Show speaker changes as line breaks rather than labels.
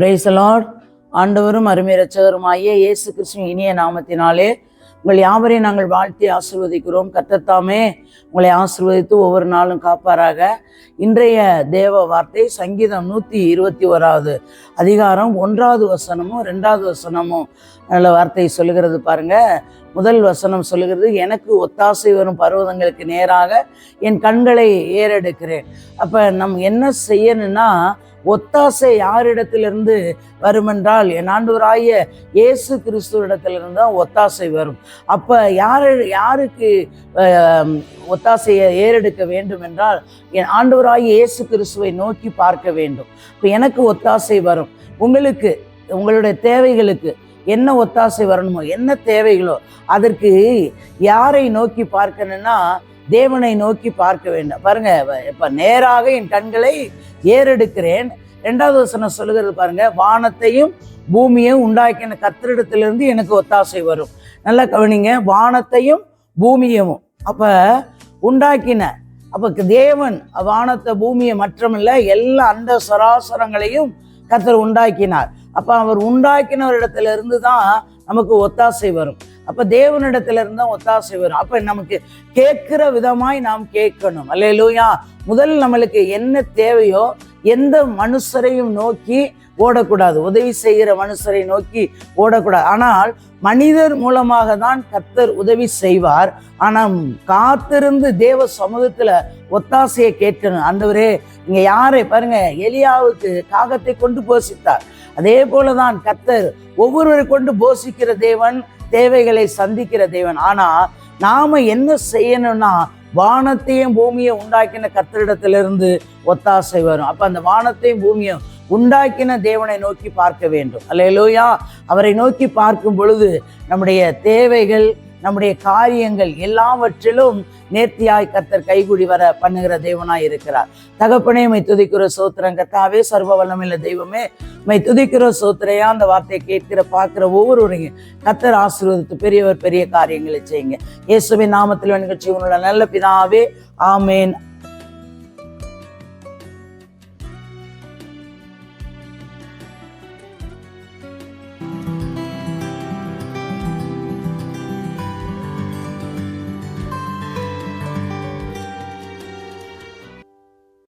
பிரைசலாட் ஆண்டவரும் அருமை ரட்சகருமாகிய இயேசு கிறிஸ்துவின் இனிய நாமத்தினாலே உங்கள் யாவரையும் நாங்கள் வாழ்த்தி ஆசிர்வதிக்கிறோம். கத்தத்தாமே உங்களை ஆசிர்வதித்து ஒவ்வொரு நாளும் காப்பாராக. இன்றைய தேவ வார்த்தை சங்கீதம் நூற்றி இருபத்தி ஓராவது அதிகாரம் ஒன்றாவது வசனமும் ரெண்டாவது வசனமும். நல்ல வார்த்தை சொல்லுகிறது பாருங்க. முதல் வசனம் சொல்லுகிறது எனக்கு ஒத்தாசை வரும் பருவதங்களுக்கு நேராக என் கண்களை ஏறெடுக்கிறேன். அப்போ நம் என்ன செய்யணும்னா ஒத்தாசை யாரிடத்திலிருந்து வருமென்றால் என் ஆண்டவராய இயேசு கிறிஸ்துவிடத்திலிருந்து தான் ஒத்தாசை வரும். அப்போ யார் யாருக்கு ஒத்தாசையை ஏறெடுக்க வேண்டும் என்றால் என் ஆண்டவராய இயேசு கிறிஸ்துவை நோக்கி பார்க்க வேண்டும். இப்போ எனக்கு ஒத்தாசை வரும். உங்களுக்கு உங்களுடைய தேவைகளுக்கு என்ன ஒத்தாசை வரணுமோ என்ன தேவைகளோ அதற்கு யாரை நோக்கி பார்க்கணும்னா தேவனை நோக்கி பார்க்க வேண்டும். பாருங்க இப்போ நேராக என் கண்களை ஏறெடுக்கிறேன். ரெண்டாவது வசனம் சொல்லுகிறது பாருங்க வானத்தையும் பூமியையும் உண்டாக்கின கத்திரிடத்திலிருந்து எனக்கு ஒத்தாசை வரும். நல்லா கவனிங்க வானத்தையும் பூமியையும். அப்போ உண்டாக்கின அப்போ தேவன் வானத்தை பூமியை மற்றமில்ல எல்லா அந்த சராசரங்களையும் கத்தர் உண்டாக்கினார். அப்போ அவர் உண்டாக்கினவரிடத்துல இருந்து தான் நமக்கு ஒத்தாசை வரும். அப்ப தேவனிடத்துல இருந்து ஒத்தாசை வரும். அப்ப நமக்கு கேட்கிற விதமாய் நாம் கேட்கணும். அல்லையிலூயா முதல் நம்மளுக்கு என்ன தேவையோ எந்த மனுஷரையும் நோக்கி ஓடக்கூடாது. உதவி செய்கிற மனுஷரை நோக்கி ஓடக்கூடாது. ஆனால் மனிதர் மூலமாக தான் கர்த்தர் உதவி செய்வார். ஆனால் காத்திருந்து தேவ சமூகத்துல ஒத்தாசையை கேட்கணும். அந்தவரே இங்க யாரை பாருங்க எலியாவுக்கு காகத்தை கொண்டு போஷித்தார். அதே போலதான் கர்த்தர் ஒவ்வொருவரை கொண்டு போஷிக்கிற தேவன் தேவைகளை சந்திக்கிற தேவன். ஆனா நாம என்ன செய்யணும்னா வானத்தையும் பூமியை உண்டாக்கின கர்த்தரிடத்திலிருந்து ஒத்தாசை வரும். அப்ப அந்த வானத்தையும் பூமியும் உண்டாக்கின தேவனை நோக்கி பார்க்க வேண்டும். அல்லையிலோயா அவரை நோக்கி பார்க்கும் பொழுது நம்முடைய தேவைகள் நம்முடைய காரியங்கள் எல்லாவற்றிலும் நேர்த்தியாய் கர்த்தர் கைகூடி வர பண்ணுகிற தெய்வனாய் இருக்கிறார். தகப்பனே மை துதிக்கிற சோத்திரம். கத்தாவே சர்வ வல்லமில்ல தெய்வமே மை துதிக்கிற சோத்திரையா அந்த வார்த்தையை கேட்கிற பார்க்கிற ஒவ்வொருவரையும் கத்தர் ஆசீர்வதித்து பெரியவர் பெரிய காரியங்களை செய்யுங்க. இயேசுவின் நாமத்தில் நிகழ்ச்சி உன்னோட நல்ல பிதாவே ஆமேன்